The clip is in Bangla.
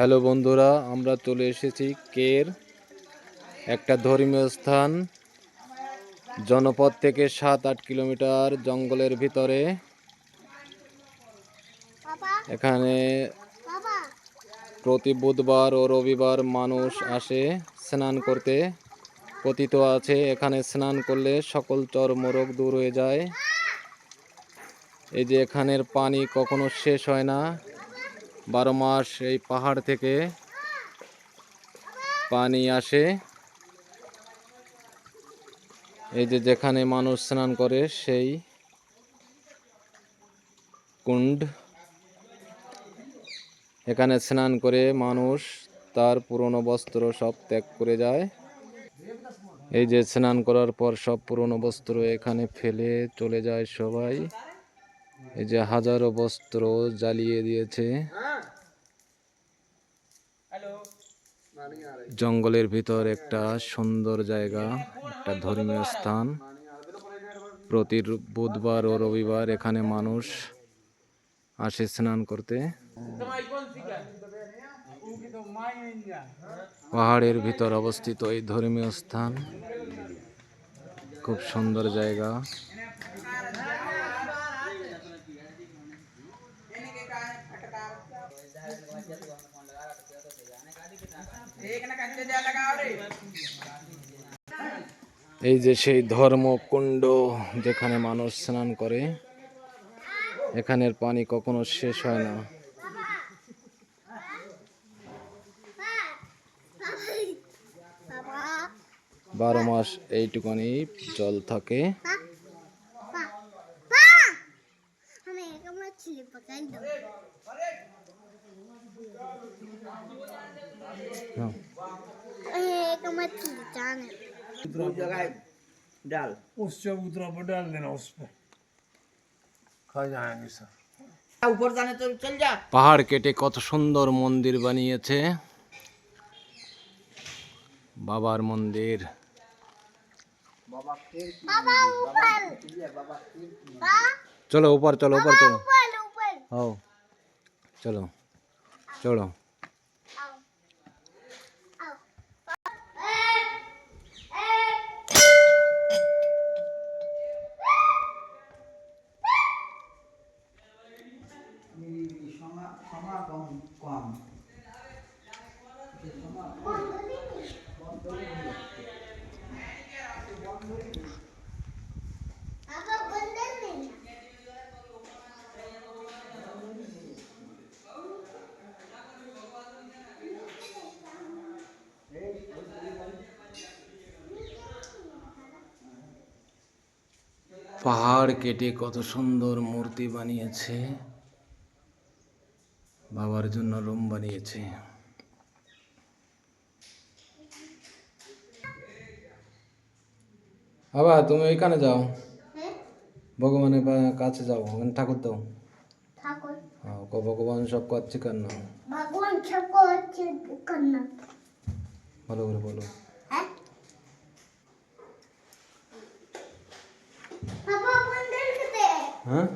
হ্যালো বন্ধুরা আমরা চলে এসেছি কের একটা ধর্মীয় স্থান জনপদ থেকে সাত আট কিলোমিটার জঙ্গলের ভিতরে। এখানে প্রতি বুধবার ও রবিবার মানুষ আসে স্নান করতে। কথিত আছে এখানে স্নান করলে সকল চর্মরোগ দূর হয়ে যায়। এই যে এখানের পানি কখনো শেষ হয় না। বারো মাস এই পাহাড় থেকে পানি আসে। এই যে যেখানে মানুষ স্নান করে, সেই কুণ্ড। এখানে স্নান করে মানুষ তার পুরনো বস্ত্র সব ত্যাগ করে যায়। এই যে স্নান করার পর সব পুরনো বস্ত্র এখানে ফেলে চলে যায় সবাই। এই যে হাজারো বস্ত্র জ্বালিয়ে দিয়েছে। জঙ্গলের ভিতর একটা সুন্দর জায়গা, একটা ধর্মীয় স্থান। প্রতি বুধবার ও রবিবার এখানে মানুষ আসে স্নান করতে। পাহাড়ের ভিতর অবস্থিত এই ধর্মীয় স্থান। খুব সুন্দর জায়গা। এই যে সেই ধর্মকুণ্ড যেখানে মানুষ স্নান করে, এখানের পানি কখনো শেষ হয় না। বারো মাস এইটুকানি জল থাকে বাবা আমি আমার ছেলে পাকাই দাও হ্যাঁ। एक আমার ছেলে জানে उस जगह डाल उससे उतरा पर डाल देना उस पर खा जाएंगे सब ऊपर जाने तो चल जा পাহাড় কেটে কত সুন্দর মন্দির বানিয়েছে বাবার মন্দির বাবা উপর বাবা চলো উপর চলো উপর চলো উপর উপর হও চলো চলো কম পাহাড় কেটে কত সুন্দর মূর্তি বানিয়েছে। বাবার জন্য রুম বানিয়েছে। বাবা তুমি ওইখানে যাও। ভগবানের কাছে যাও ওখানে ঠাকুর দাও। হ্যাঁ ভগবান সব করছে কেন? ভগবান ভালো করে বলো। হ্যাঁ?